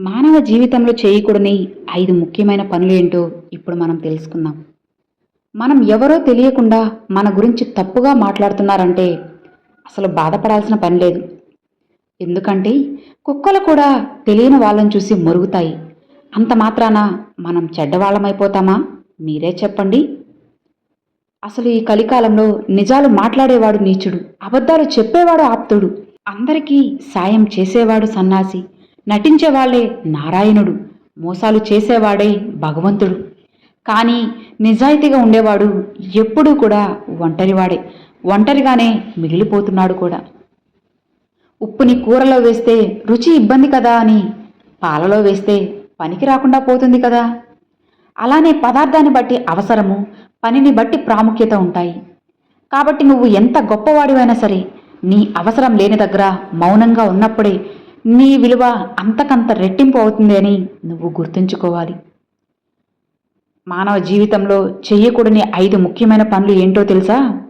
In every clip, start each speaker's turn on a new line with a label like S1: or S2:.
S1: మానవ జీవితంలో చేయకూడని ఐదు ముఖ్యమైన పనులు ఏంటో ఇప్పుడు మనం తెలుసుకుందాం. మనం ఎవరో తెలియకుండా మన గురించి తప్పుగా మాట్లాడుతున్నారంటే అసలు బాధపడాల్సిన పని లేదు. ఎందుకంటే కుక్కలు కూడా తెలియని వాళ్ళని చూసి మురుగుతాయి. అంత మాత్రాన మనం చెడ్డవాళ్ళమైపోతామా? మీరే చెప్పండి. అసలు ఈ కలికాలంలో నిజాలు మాట్లాడేవాడు నీచుడు అబద్ధాలు చెప్పేవాడు ఆప్తుడు అందరికీ సాయం చేసేవాడు సన్నాసి నటించేవాళ్ళే నారాయణుడు. మోసాలు చేసేవాడే భగవంతుడు. కానీ నిజాయితీగా ఉండేవాడు ఎప్పుడూ కూడా ఒంటరివాడే. ఒంటరిగానే మిగిలిపోతున్నాడు కూడా. ఉప్పుని కూరలో వేస్తే రుచి ఇబ్బంది కదా అని పాలలో వేస్తే పనికి రాకుండా పోతుంది కదా. అలానే పదార్థాన్ని బట్టి అవసరము పనిని బట్టి ప్రాముఖ్యత ఉంటాయి. కాబట్టి నువ్వు ఎంత గొప్పవాడివైనా సరే నీ అవసరం లేని దగ్గర మౌనంగా ఉన్నప్పుడే నీ విలువ అంతకంత రెట్టింపు అవుతుంది అని నువ్వు గుర్తుంచుకోవాలి. మానవ జీవితంలో చెయ్యకూడని ఐదు ముఖ్యమైన పనులు ఏంటో తెలుసా?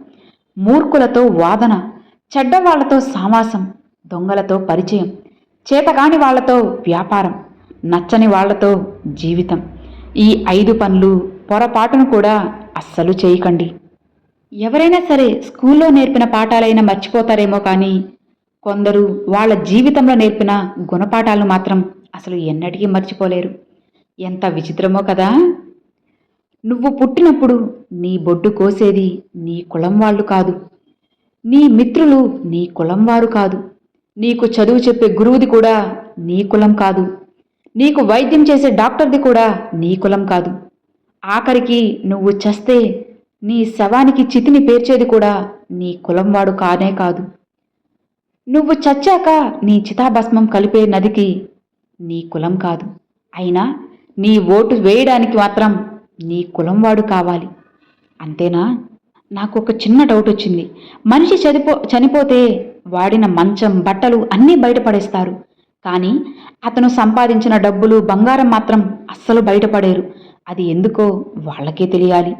S1: మూర్ఖులతో వాదన చెడ్డవాళ్ళతో సామాసం దొంగలతో పరిచయం చేతకాని వాళ్ళతో వ్యాపారం నచ్చని వాళ్ళతో జీవితం. ఈ ఐదు పనులు పొరపాటును కూడా అస్సలు చేయకండి. ఎవరైనా సరే స్కూల్లో నేర్పిన పాఠాలైనా మర్చిపోతారేమో కానీ కొందరు వాళ్ళ జీవితంలో నేర్పిన గుణపాఠాలను మాత్రం అసలు ఎన్నటికీ మర్చిపోలేరు. ఎంత విచిత్రమో కదా! నువ్వు పుట్టినప్పుడు నీ బొడ్డు కోసేది నీ కులం వాళ్ళు కాదు. నీ మిత్రులు నీ కులం వారు కాదు. నీకు చదువు చెప్పే గురువుది కూడా నీ కులం కాదు. నీకు వైద్యం చేసే డాక్టర్ది కూడా నీ కులం కాదు. ఆఖరికి నువ్వు చస్తే నీ శవానికి చితిని పేర్చేది కూడా నీ కులం వాడు కానే కాదు. నువ్వు చచ్చాక నీ చితాభస్మం కలిపే నదికి నీ కులం కాదు. అయినా నీ ఓటు వేయడానికి మాత్రం నీ కులం వాడు కావాలి. అంతేనా? నాకు ఒక చిన్న డౌట్ వచ్చింది. మనిషి చనిపో చనిపోతే వాడిన మంచం బట్టలు అన్నీ బయటపడేస్తారు కానీ అతను సంపాదించిన డబ్బులు బంగారం మాత్రం అస్సలు బయటపడేరు అది ఎందుకో వాళ్ళకే తెలియాలి.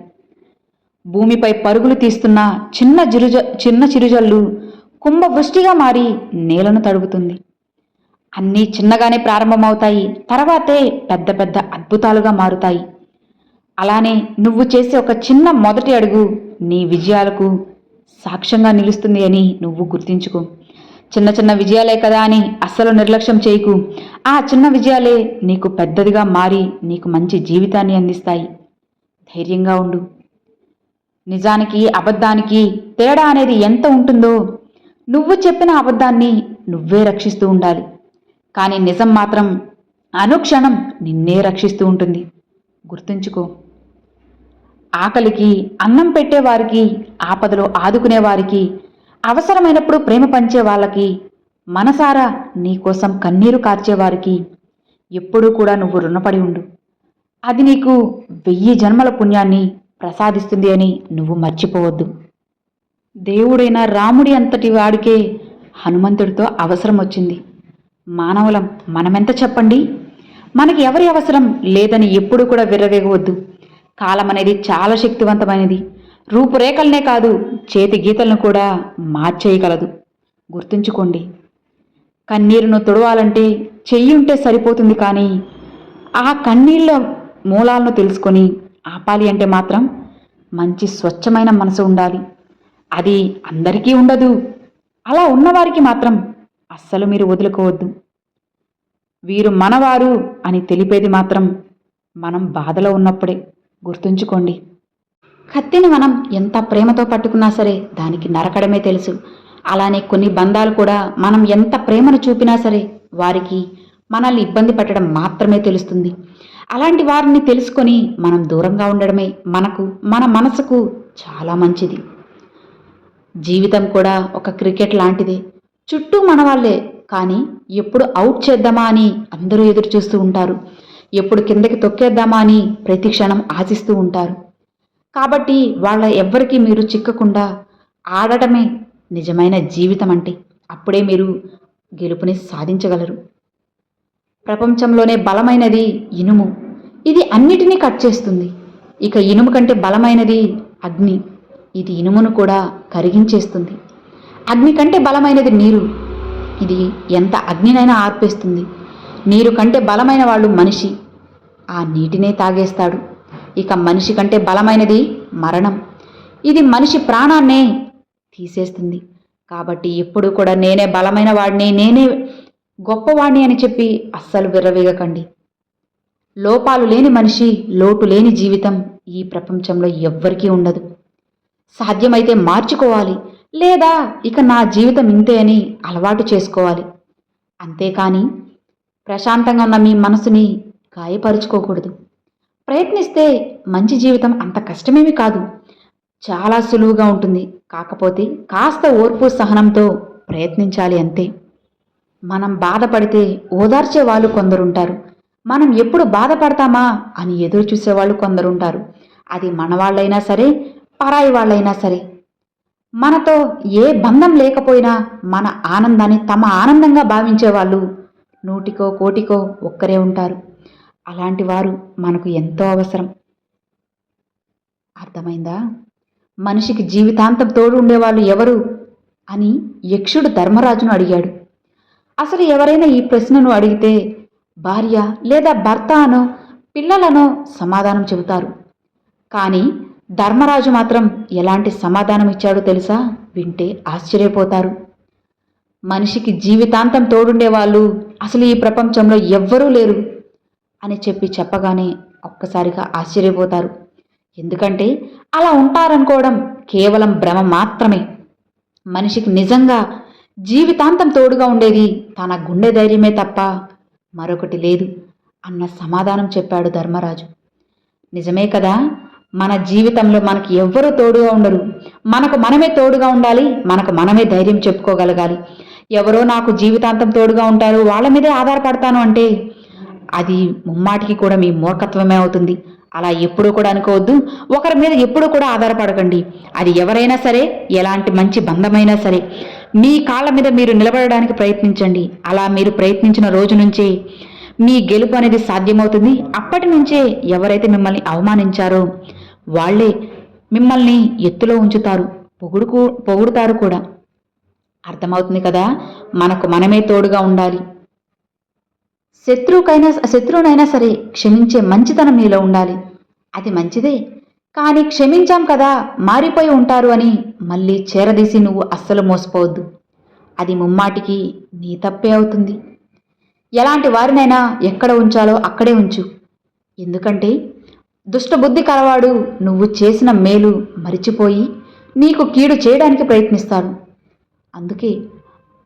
S1: భూమిపై పరుగులు తీస్తున్న చిన్న జిరుజ చిన్న చిరుజల్లు కుంభవృష్టిగా మారి నేలను తడుగుతుంది అన్నీ చిన్నగానే ప్రారంభమవుతాయి. తర్వాతే పెద్ద పెద్ద అద్భుతాలుగా మారుతాయి. అలానే నువ్వు చేసే ఒక చిన్న మొదటి అడుగు నీ విజయాలకు సాక్ష్యంగా నిలుస్తుంది అని నువ్వు గుర్తించుకో. చిన్న చిన్న విజయాలే కదా అని అస్సలు నిర్లక్ష్యం చేయకు. ఆ చిన్న విజయాలే నీకు పెద్దదిగా మారి నీకు మంచి జీవితాన్ని అందిస్తాయి. ధైర్యంగా ఉండు. నిజానికి అబద్ధానికి తేడా అనేది ఎంత ఉంటుందో నువ్వు చెప్పిన అబద్ధాన్ని నువ్వే రక్షిస్తూ ఉండాలి. కానీ నిజం మాత్రం అనుక్షణం నిన్నే రక్షిస్తూ ఉంటుంది. గుర్తుంచుకో. ఆకలికి అన్నం పెట్టేవారికి ఆపదలో ఆదుకునేవారికి అవసరమైనప్పుడు ప్రేమ పంచే వాళ్ళకి మనసారా నీకోసం కన్నీరు కార్చేవారికి ఎప్పుడూ కూడా నువ్వు రుణపడి ఉండు. అది నీకు వెయ్యి జన్మల పుణ్యాన్ని ప్రసాదిస్తుంది అని నువ్వు మర్చిపోవద్దు. దేవుడైన రాముడి అంతటి వాడికే హనుమంతుడితో అవసరం వచ్చింది. మానవులం మనమెంత చెప్పండి? మనకి ఎవరి అవసరం? లేదని ఎప్పుడూ కూడా విర్రవేగవద్దు. కాలం అనేది చాలా శక్తివంతమైనది. రూపురేఖలనే కాదు చేతి గీతలను కూడా మార్చేయగలదు. గుర్తుంచుకోండి కన్నీరును తుడవాలంటే చెయ్యి ఉంటే సరిపోతుంది కానీ ఆ కన్నీళ్ళ మూలాలను తెలుసుకొని ఆపాలి అంటే మాత్రం మంచి స్వచ్ఛమైన మనసు ఉండాలి. అది అందరికీ ఉండదు. అలా ఉన్నవారికి మాత్రం అస్సలు మీరు వదులుకోవద్దు. వీరు మనవారు అని తెలిపేది మాత్రం మనం బాధలో ఉన్నప్పుడే గుర్తుంచుకోండి. కత్తిని మనం ఎంత ప్రేమతో పట్టుకున్నా సరే దానికి నరకడమే తెలుసు. అలానే కొన్ని బంధాలు కూడా మనం ఎంత ప్రేమను చూపినా సరే వారికి మనల్ని ఇబ్బంది పెట్టడం మాత్రమే తెలుస్తుంది. అలాంటి వారిని తెలుసుకొని మనం దూరంగా ఉండడమే మనకు మన మనసుకు చాలా మంచిది. జీవితం కూడా ఒక క్రికెట్ లాంటిదే. చుట్టూ మన వాళ్ళే కానీ ఎప్పుడు అవుట్ చేద్దామా అని అందరూ ఎదురు చూస్తూ ఉంటారు. ఎప్పుడు కిందకి తొక్కేద్దామా అని ప్రతి క్షణం ఆశిస్తూ ఉంటారు. కాబట్టి వాళ్ళ ఎవ్వరికీ మీరు చిక్కకుండా ఆడటమే నిజమైన జీవితం అంటే అప్పుడే మీరు గెలుపుని సాధించగలరు. ప్రపంచంలోనే బలమైనది ఇనుము. ఇది అన్నిటినీ కట్ చేస్తుంది. ఇక ఇనుము కంటే బలమైనది అగ్ని. ఇది ఇనుమును కూడా కరిగించేస్తుంది. అగ్ని కంటే బలమైనది నీరు. ఇది ఎంత అగ్నినైనా ఆర్పేస్తుంది. నీరు కంటే బలమైన వాళ్ళు మనిషి. ఆ నీటినే తాగేస్తాడు. ఇక మనిషి కంటే బలమైనది మరణం. ఇది మనిషి ప్రాణాన్నే తీసేస్తుంది. కాబట్టి ఎప్పుడు కూడా నేనే బలమైన వాడిని నేనే గొప్పవాడిని అని చెప్పి అస్సలు విర్రవీగకండి. లోపాలు లేని మనిషి లోటు లేని జీవితం ఈ ప్రపంచంలో ఎవ్వరికీ ఉండదు. సాధ్యమైతే మార్చుకోవాలి లేదా ఇక నా జీవితం ఇంతే అని అలవాటు చేసుకోవాలి. అంతేకాని ప్రశాంతంగా ఉన్న మీ మనసుని గాయపరుచుకోకూడదు. ప్రయత్నిస్తే మంచి జీవితం అంత కష్టమేమి కాదు. చాలా సులువుగా ఉంటుంది. కాకపోతే కాస్త ఓర్పు సహనంతో ప్రయత్నించాలి అంతే. మనం బాధపడితే ఓదార్చే వాళ్ళు కొందరుంటారు. మనం ఎప్పుడు బాధపడతామా అని ఎదురు చూసేవాళ్ళు కొందరుంటారు. అది మనవాళ్ళైనా సరే పరాయి వాళ్ళైనా సరే. మనతో ఏ బంధం లేకపోయినా మన ఆనందాన్ని తమ ఆనందంగా భావించే వాళ్ళు నూటికో కోటికో ఒక్కరే ఉంటారు. అలాంటి వారు మనకు ఎంతో అవసరం. అర్థమైందా? మనిషికి జీవితాంతం తోడు ఉండేవాళ్ళు ఎవరు అని యక్షుడు ధర్మరాజును అడిగాడు. అసలు ఎవరైనా ఈ ప్రశ్నను అడిగితే భార్య లేదా భర్త అనో పిల్లలనో సమాధానం చెబుతారు. కానీ ధర్మరాజు మాత్రం ఎలాంటి సమాధానం ఇచ్చాడో తెలుసా? వింటే ఆశ్చర్యపోతారు. మనిషికి జీవితాంతం తోడుండే వాళ్ళు అసలు ఈ ప్రపంచంలో ఎవ్వరూ లేరు అని చెప్పి చెప్పగానే ఒక్కసారిగా ఆశ్చర్యపోతారు. ఎందుకంటే అలా ఉంటారనుకోవడం కేవలం భ్రమ మాత్రమే. మనిషికి నిజంగా జీవితాంతం తోడుగా ఉండేది తన గుండె ధైర్యమే తప్ప మరొకటి లేదు అన్న సమాధానం చెప్పాడు ధర్మరాజు. నిజమే కదా? మన జీవితంలో మనకి ఎవ్వరూ తోడుగా ఉండరు. మనకు మనమే తోడుగా ఉండాలి మనకు మనమే ధైర్యం చెప్పుకోగలగాలి. ఎవరో నాకు జీవితాంతం తోడుగా ఉంటారు వాళ్ళ మీదే ఆధారపడతాను అంటే అది ముమ్మాటికి కూడా మీ మూర్ఖత్వమే అవుతుంది. అలా ఎప్పుడూ కూడా అనుకోవద్దు. ఒకరి మీద ఎప్పుడూ కూడా ఆధారపడకండి. అది ఎవరైనా సరే ఎలాంటి మంచి బంధమైనా సరే మీ కాళ్ళ మీద మీరు నిలబడడానికి ప్రయత్నించండి. అలా మీరు ప్రయత్నించిన రోజు నుంచే మీ గెలుపు అనేది సాధ్యమవుతుంది. అప్పటి నుంచే ఎవరైతే మిమ్మల్ని అవమానించారో వాళ్ళే మిమ్మల్ని ఎత్తులో ఉంచుతారు పొగుడుకు పొగుడుతారు కూడా. అర్థమవుతుంది కదా? మనకు మనమే తోడుగా ఉండాలి. శత్రువుకైనా శత్రువునైనా సరే క్షమించే మంచితనం నీలో ఉండాలి. అది మంచిదే. కానీ క్షమించాం కదా మారిపోయి ఉంటారు అని మళ్ళీ చేరదీసి నువ్వు అస్సలు మోసపోవద్దు. అది ముమ్మాటికి నీ తప్పే అవుతుంది. ఎలాంటి వారినైనా ఎక్కడ ఉంచాలో అక్కడే ఉంచు. ఎందుకంటే దుష్టబుద్ధి కలవాడు నువ్వు చేసిన మేలు మరిచిపోయి నీకు కీడు చేయడానికి ప్రయత్నిస్తాడు. అందుకే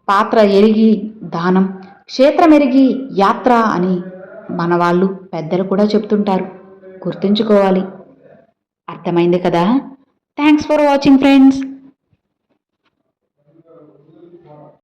S1: పాత్ర ఎరిగి దానం క్షేత్రం ఎరిగి యాత్ర అని మన వాళ్ళు పెద్దలు కూడా చెప్తుంటారు. గుర్తుంచుకోవాలి. అర్థమైంది కదా? Thanks for watching friends